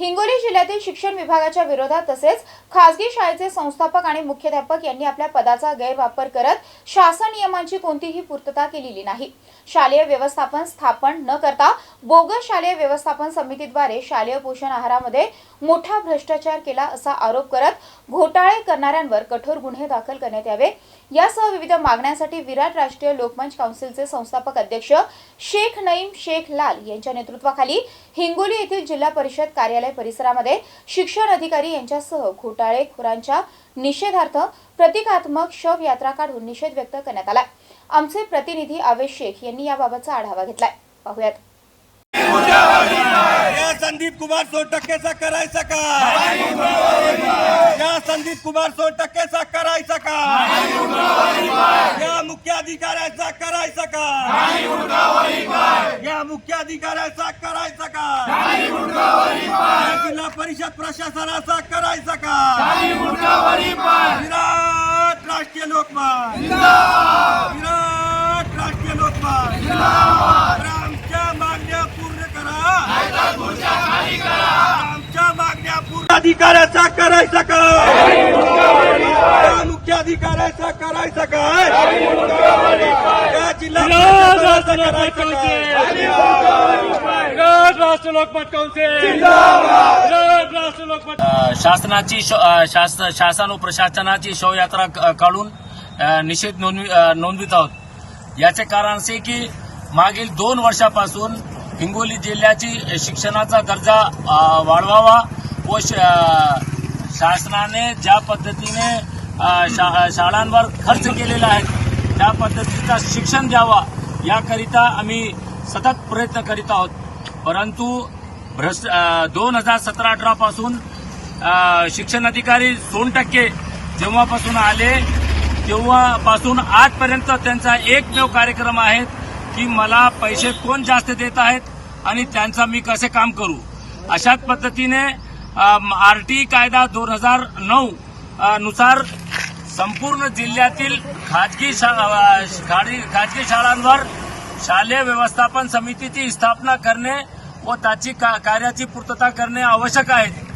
हिंगोली जिल्ह्यातील शिक्षण विभागाच्या विरोधात तसेच खासगी शाळेचे संस्थापक आणि मुख्याध्यापक यांनी आपल्या पदाचा गैरवापर करत शासन नियमांची कोणतीही पूर्तता केलेली नाही. शालेय व्यवस्थापन स्थापन न करता बोगस शालेय व्यवस्थापन समितीद्वारे शालेय पोषण आहारामध्ये मोठा भ्रष्टाचार केला असा आरोप करत घोटाळे करणाऱ्यांवर कठोर गुन्हे दाखल करण्यात यावे. यासह विविध मागण्यांसाठी विराट राष्ट्रीय लोकमंच काउन्सिलचे संस्थापक अध्यक्ष शेख नईम शेख लाल यांच्या नेतृत्वाखाली हिंगोली येथील जिल्हा परिषद कार्यालय परिसरामध्ये शिक्षण अधिकारी यांच्यासह घोटाळेखोरांच्या निषेधार्थ प्रतिकात्मक शव यात्रा काढून निषेध व्यक्त करण्यात आला आमचे प्रतिनिधी आवेश शेख यांनी याबाबतचा आढावा घेतलाय. पाहुयात. या संदीप कुमार सो करायचा का? या संदीप कुमार सो करायचा का? अधिकाऱ्याचा करायचा का? या मुख्य अधिकाऱ्याचा करायचा का? या जिल्हा परिषद प्रशासनाचा करायचा का? विराट राष्ट्रीय लोकमत. विराट राष्ट्रीय लोकमत. तर आमच्या मागण्या पूर्ण करा. आमच्या मागण्या पूर्ण अधिकाऱ्याचा करायचा का? अधिकाऱ्याचा करायचा का या जिल्हा प्रशासनाचा करायचा का विरोध राष्ट्र लोकमत कौन्सिल विरोध राष्ट्र लोकमत अ, शासनाची श- अ, शास- शासन व प्रशासनाची शवयात्रा क- काढून निषेध नोंदवित आहोत. याचे कारण असे की मागील दोन वर्षापासून हिंगोली जिल्ह्याची शिक्षणाचा दर्जा वाढवावा व शासनाने ज्या पद्धतीने शा- शाळांवर खर्च केलेला आहे. त्या पद्धतीचा शिक्षण द्यावा याकरिता आम्ही सतत प्रयत्न करीत आहोत. परंतु भ्रष्ट दोन हजार सतरा अठरापासून शिक्षण अधिकारी दोन टक्के जेव्हापासून आले तेव्हापासून आजपर्यंत त्यांचा एकमेव कार्यक्रम आहे की मला पैसे कोण जास्त देत आहेत आणि त्यांचा मी कसे काम करू? अशाच पद्धतीने आरटी कायदा दोन हजार नऊ नुसार संपूर्ण जिल्ह्यातील खाजगी शा- खाजगी शाळांवर शालेय व्यवस्थापन समितीची स्थापना करणे व त्याची का- कार्याची पूर्तता करणे आवश्यक आहे.